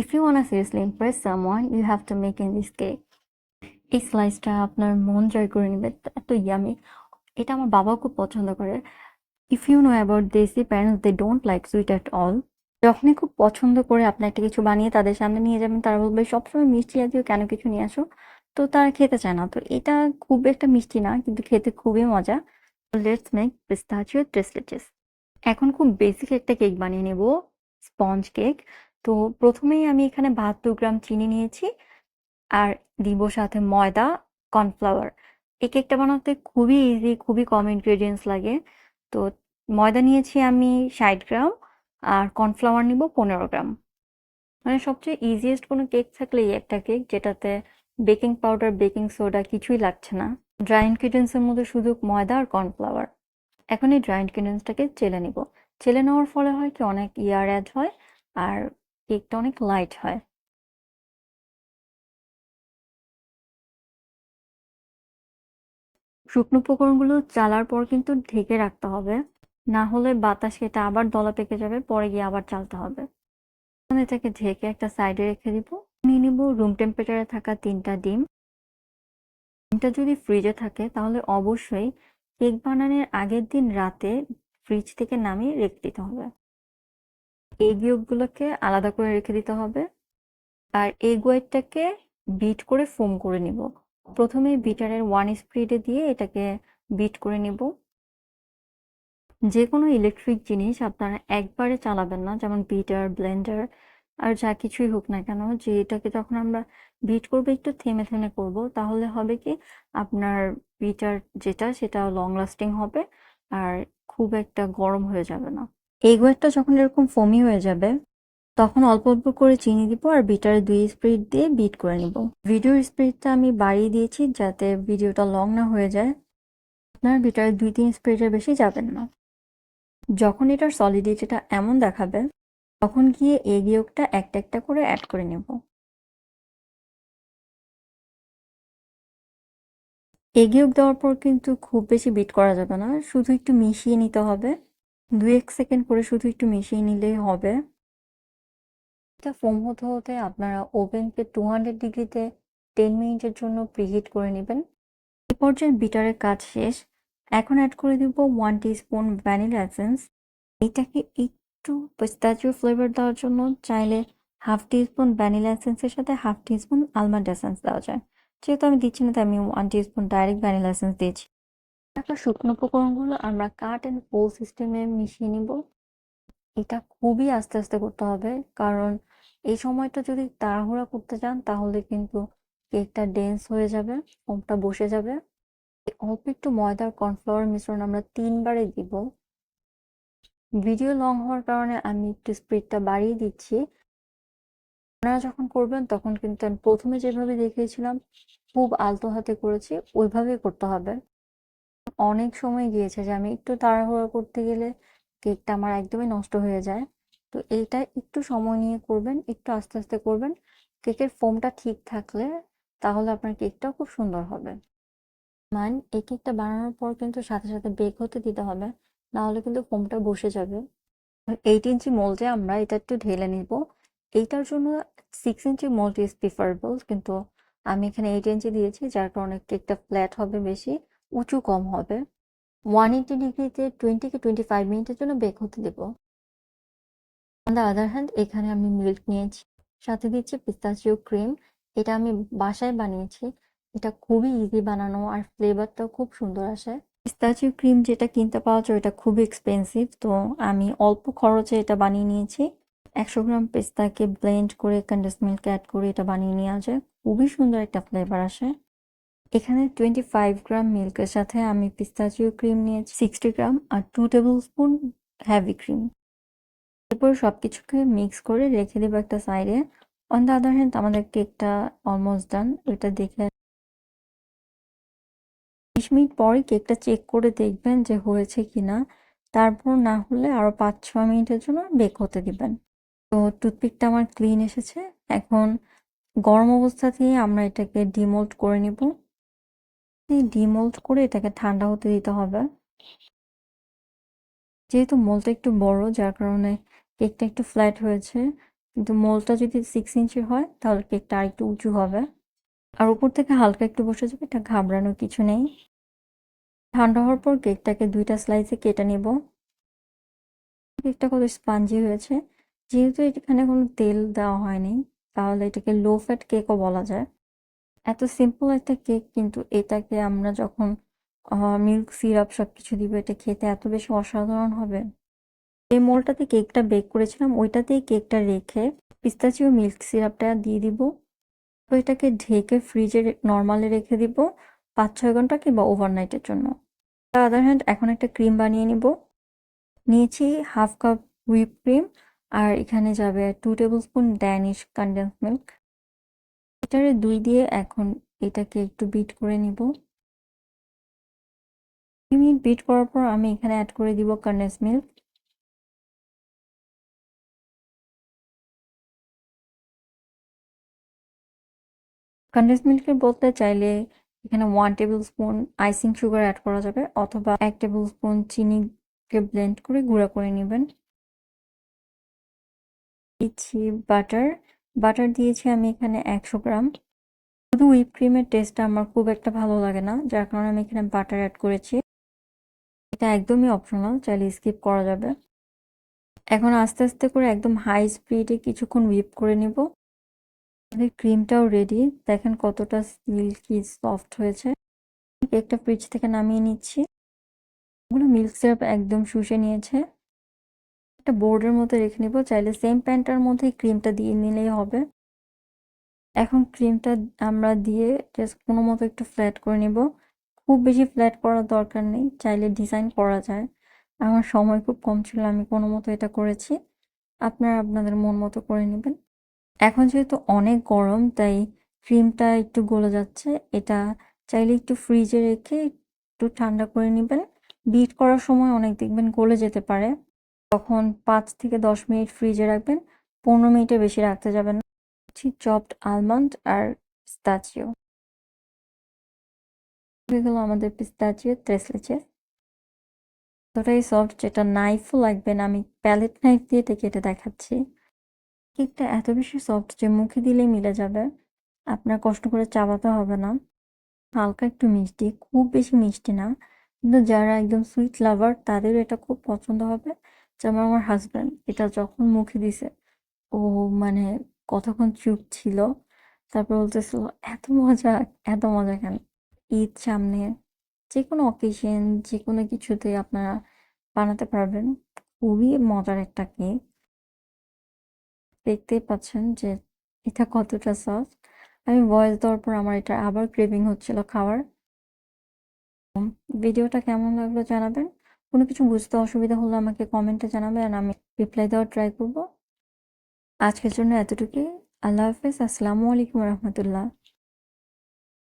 If you wanna seriously impress someone, you have to make in this cake. এই স্লাইসটা আপনার মন জয় করে নেবে এত ইয়ামি এটা আমার বাবাও খুব পছন্দ করে। If you know about desi parents they don't like sweet at all যখনই খুব পছন্দ করে আপনি একটা কিছু বানিয়ে তাদের সামনে নিয়ে যাবেন তারা বলবে সবসময় মিষ্টি জাতীয় কেন কিছু নিয়ে আসো? তো তারা খেতে চায় না। তো এটা খুব একটা মিষ্টি না কিন্তু খেতে খুবই মজা। লেটস মেক পিস্তাচিও ট্রেসলেচেস এখন খুব বেসিক একটা কেক বানিয়ে নেব স্পঞ্জ কেক তো প্রথমেই আমি এখানে বাহাত্তর গ্রাম চিনি নিয়েছি আর দিব সাথে ময়দা, কর্নফ্লাওয়ার। এই কেকটা বানাতে খুবই ইজি খুবই কম ইনগ্রেডিয়েন্টস লাগে। তো ময়দা নিয়েছি আমি ষাট গ্রাম আর কর্নফ্লাওয়ার নিব পনেরো গ্রাম। মানে সবচেয়ে ইজিয়েস্ট কোনো কেক থাকলে এই একটা কেক যেটাতে বেকিং পাউডার বেকিং সোডা কিছুই লাগছে না। ড্রাই ইনগ্রিডিয়েন্টসের মধ্যে শুধু ময়দা আর কর্নফ্লাওয়ার। এখন এই ড্রাই ইনগ্রিডিয়েন্টসটাকে চেলে নিব। চেলে নেওয়ার ফলে হয় কি অনেক ইয়ার অ্যাড হয় আর কেকটা অনেক লাইট হয়। শুকনো উপকরণগুলো চালার পর কিন্তু ঢেকে রাখতে হবে। না হলে বাতাস এটা আবার দলা পেকে যাবে, পরে গিয়ে আবার চালতে হবে। এখন এটাকে ঢেকে একটা সাইডে রেখে দিব। নিয়ে নিব রুম টেম্পারেচারে থাকা তিনটা ডিম। ডিমটা যদি ফ্রিজে থাকে তাহলে অবশ্যই কেক বানানোর আগের দিন রাতে ফ্রিজ থেকে নামিয়ে রেখে দিতে হবে। এগ ইয়কগুলোকে আলাদা করে রেখে দিতে হবে। আর এগ হোয়াইটটাকে বিট করে ফোম করে নিব। প্রথমে বিটারের ওয়ান স্পিডে দিয়ে এটাকে বিট করে নিব। যে কোনো ইলেকট্রিক জিনিস আপনারা একবারে চালাবেন না, যেমন বিটার ব্লেন্ডার আর যা কিছুই হোক না কেন, যে এটাকে যখন আমরা বিট করব, একটু থেমে থেমে করব, তাহলে হবে কি, আপনার বিটার যেটা, সেটা লং লাস্টিং হবে, আর খুব একটা গরম হয়ে যাবে না। এগ হোয়াইটটা যখন এরকম ফোমি হয়ে যাবে, তখন অল্প অল্প করে চিনি দিব আর বিটারে দুই স্পিড দিয়ে বিট করে নিব। ভিডিওর স্পিডটা আমি বাড়িয়ে দিয়েছি যাতে ভিডিওটা লং না হয়ে যায়। আপনার বিটারে দুই তিন স্পিডের বেশি যাবেন না। যখন এটার সলিডিটিটা এমন দেখাবে, তখন গিয়ে এগ ইয়কটা একটা একটা করে অ্যাড করে নেব। এগ ইয়ক দেওয়ার পর কিন্তু খুব বেশি বিট করা যাবে না, শুধু একটু মিশিয়ে নিতে হবে। দুই এক সেকেন্ড করে শুধু একটু মিশিয়ে নিলেই হবে। এটা ফোম হতে হতে আপনারা ওভেনকে টু হান্ড্রেড ডিগ্রিতে টেন মিনিটের জন্য প্রিহিট করে নেবেন। এই পর্যায়ে বিটারের কাজ শেষ। এখন অ্যাড করে দিব ওয়ান স্পুন ভ্যানিলা এসেন্স এটাকে একটু পিস্তাচিও ফ্লেভার দেওয়ার জন্য চাইলে হাফ স্পুন ভ্যানিলা এসেন্সের সাথে হাফ স্পুন আলমন্ড এসেন্স দেওয়া যায়। যেহেতু আমি দিচ্ছি না, তাই আমি one spoon direct vanilla essence দিয়েছি। একটা শুকনো উপকরণগুলো আমরা কাট অ্যান্ড পোল সিস্টেমে মিশিয়ে নিব। এটা খুবই আস্তে আস্তে করতে হবে, কারণ এই সময়টা যদি তাড়াহুড়া করতে চান, তাহলে কিন্তু কেকটা ডেন্স হয়ে যাবে ফোমটা বসে যাবে। অল্প একটু ময়দার কর্নফ্লাওয়ার মিশ্রণ আমরা তিনবারে দিব। ভিডিও লং হওয়ার কারণে আমি একটু স্পিডটা বাড়িয়ে দিচ্ছি। আপনারা যখন করবেন, তখন কিন্তু আমি প্রথমে যেভাবে দেখিয়েছিলাম, খুব আলতো হাতে করেছি, ওইভাবেই করতে হবে। অনেক সময় গিয়েছে যে আমি একটু তাড়াহুড়ো করতে গেলে কেকটা আমার একদমই নষ্ট হয়ে যায়। তো এইটা একটু সময় নিয়ে করবেন, একটু আস্তে আস্তে করবেন। কেকের ফোমটা ঠিক থাকলে তাহলে আপনার কেকটাও খুব সুন্দর হবে। মান, এই কেকটা বানানোর পর কিন্তু সাথে সাথে বেক হতে দিতে হবে না হলে কিন্তু ফোমটা বসে যাবে। এইট ইঞ্চি মোল্ডে আমরা এটা একটু ঢেলে নিব। এইটার জন্য six inch mould is preferable কিন্তু আমি এখানে এইট ইঞ্চি দিয়েছি, যার কারণে কেকটা ফ্ল্যাট হবে বেশি। উঁচু কম হবে। ওয়ান এইটি ডিগ্রিতে টোয়েন্টি কি টোয়েন্টি ফাইভ মিনিটের জন্য বেক হতে দেবো। অন দ্য আদার হ্যান্ড এখানে আমি মিল্ক নিয়েছি, সাথে দিচ্ছি পিস্তাচিও ক্রিম এটা আমি বাসায় বানিয়েছি। এটা খুবই ইজি বানানো আর ফ্লেভারটাও খুব সুন্দর আসে। পিস্তাচিও ক্রিম যেটা কিনতে পাওয়া যায় এটা খুবই এক্সপেন্সিভ তো আমি অল্প খরচে এটা বানিয়ে নিয়েছি। একশো গ্রাম পেস্তাকে ব্লেন্ড করে কন্ডেন্স মিল্ক অ্যাড করে এটা বানিয়ে নেওয়া যায়। খুবই সুন্দর একটা ফ্লেভার আসে। এখানে টোয়েন্টি ফাইভ গ্রাম মিল্কের সাথে আমি পিস্তাচিও ক্রিম নিয়েছি সিক্সটি গ্রাম আর two tablespoon heavy cream এরপর সব কিছুকে মিক্স করে রেখে দেবো একটা সাইডে অন দ্য আদার হ্যান্ড আমাদের কেকটা অলমোস্ট ডান ওইটা দেখে বিশ মিনিট পরে কেকটা চেক করে দেখবেন যে হয়েছে কিনা। তারপর না হলে আরও পাঁচ ছ মিনিটের জন্য বেক হতে দিবেন। তো টুথপিকটা আমার ক্লিন এসেছে। এখন গরম অবস্থাতেই আমরা এটাকে ডিমোল্ড করে নিব। ডিমোল্ড করে এটাকে ঠান্ডা হতে দিতে হবে। যেহেতু মোলটা একটু বড়, যার কারণে কেকটা একটু ফ্ল্যাট হয়েছে, কিন্তু মোলটা যদি সিক্স ইঞ্চি হয়, তাহলে কেকটা আর একটু উঁচু হবে। আর উপর থেকে হালকা একটু বসে যাবে, এটা ঘাবড়ানোর কিছু নেই। ঠান্ডা হওয়ার পর কেকটাকে দুইটা স্লাইসে কেটে নেব। কেকটা কত স্পাঞ্জি হয়েছে। যেহেতু এখানে কোনো তেল দেওয়া হয়নি, তাহলে এটাকে লো ফ্যাট কেকও বলা যায়। এত সিম্পল একটা কেক কিন্তু এটাকে আমরা যখন মিল্ক সিরাপ সব কিছু দিব, এটা খেতে এত বেশি অসাধারণ হবে। এই মোলটাতে কেকটা বেক করেছিলাম, ওইটাতেই কেকটা রেখে পিস্তাচিও মিল্ক সিরাপটা দিয়ে দিব। তো এটাকে ঢেকে ফ্রিজে নর্মালে রেখে দিব পাঁচ ছয় ঘণ্টা কিংবা ওভারনাইটের জন্য। তার আদার হ্যান্ড এখন একটা ক্রিম বানিয়ে নিব। নিয়েছি হাফ কাপ হুইপ ক্রিম আর এখানে যাবে two tablespoon Danish condense milk এটারে দুই দিয়ে এখন এটাকে একটু বিট করে নিব। দুই মিনিট বিট করার পর আমি এখানে অ্যাড করে দিব কনডেন্স মিল্ক কনডেন্স মিল্কের বলতে চাইলে এখানে one tablespoon icing sugar add করা যাবে অথবা এক টেবিল স্পুন চিনিকে ব্লেন্ড করে গুঁড়া করে নেবেন। দিচ্ছি বাটার বাটার দিয়েছি আমি এখানে একশো গ্রাম। শুধু হুইপ ক্রিমের টেস্টটা আমার খুব একটা ভালো লাগে না, যার কারণে আমি এখানে বাটার অ্যাড করেছি। এটা একদমই অপশনাল চাইলে স্কিপ করা যাবে। এখন আস্তে আস্তে করে একদম হাই স্পিডে কিছুক্ষণ হুইপ করে নেব। ক্রিমটাও রেডি দেখেন কতটা সিল্কি সফট হয়েছে। কেকটা ফ্রিজ থেকে নামিয়ে নিচ্ছি। ওগুলো মিল্ক সিরাপ একদম শুষে নিয়েছে। একটা বোর্ডের মধ্যে রেখে নিব। চাইলে সেম প্যানটার মধ্যে ক্রিমটা দিয়ে নিলেই হবে। এখন ক্রিমটা আমরা দিয়ে জাস্ট কোনো মতো একটু ফ্ল্যাট করে নিব। খুব বেশি ফ্ল্যাট করার দরকার নেই, চাইলে ডিজাইন করা যায়। আমার সময় খুব কম ছিল, আমি কোনো মতো এটা করেছি। আপনারা আপনাদের মন মতো করে নেবেন। এখন যেহেতু অনেক গরম, তাই ক্রিমটা একটু গলে যাচ্ছে। এটা চাইলে একটু ফ্রিজে রেখে একটু ঠান্ডা করে নেবেন। বিট করার সময় অনেক দেখবেন গলে যেতে পারে। তখন পাঁচ থেকে দশ মিনিট ফ্রিজে রাখবেন, পনেরো মিনিটের বেশি রাখতে যাবেন না। চপড আলমন্ড আর পিস্তাচিও। এগুলো আমাদের পিস্তাচিও, ত্রেসলেচে। এতটাই সফট যেটা নাইফও লাগবে না, আমি প্যালেট নাইফ দিয়ে এটা কেটে দেখাচ্ছি। কেকটা এত বেশি সফট যে মুখে দিলেই মিলে যাবে। আপনার কষ্ট করে চাবাতে হবে না। হালকা একটু মিষ্টি, খুব বেশি মিষ্টি না। কিন্তু যারা একদম সুইট লাভার তাদের এটা খুব পছন্দ হবে। যেমন আমার হাজব্যান্ড এটা যখন মুখে দিছে, ও মানে কতক্ষণ চুপ ছিল, তারপর বলতেছিল এত মজা এত মজা কেন? ঈদ সামনে যে কোনো অকেশন যে কোনো কিছুতে আপনারা বানাতে পারবেন। খুবই মজার একটা কেক দেখতেই পাচ্ছেন যে এটা কতটা সফট আমি ভয়েস দেওয়ার পর আমার এটা আবার ক্রেভিং হচ্ছিল খাওয়ার। ভিডিওটা কেমন লাগল জানাবেন? কোনো কিছু বুঝতে অসুবিধা হলে আমাকে কমেন্টে জানাবে আর আমি রিপ্লাই দেওয়ার ট্রাই করব। আজকের জন্য এতটুকুই। আল্লাহ হাফেজ। আসসালামু আলাইকুম রহমতুল্লাহ।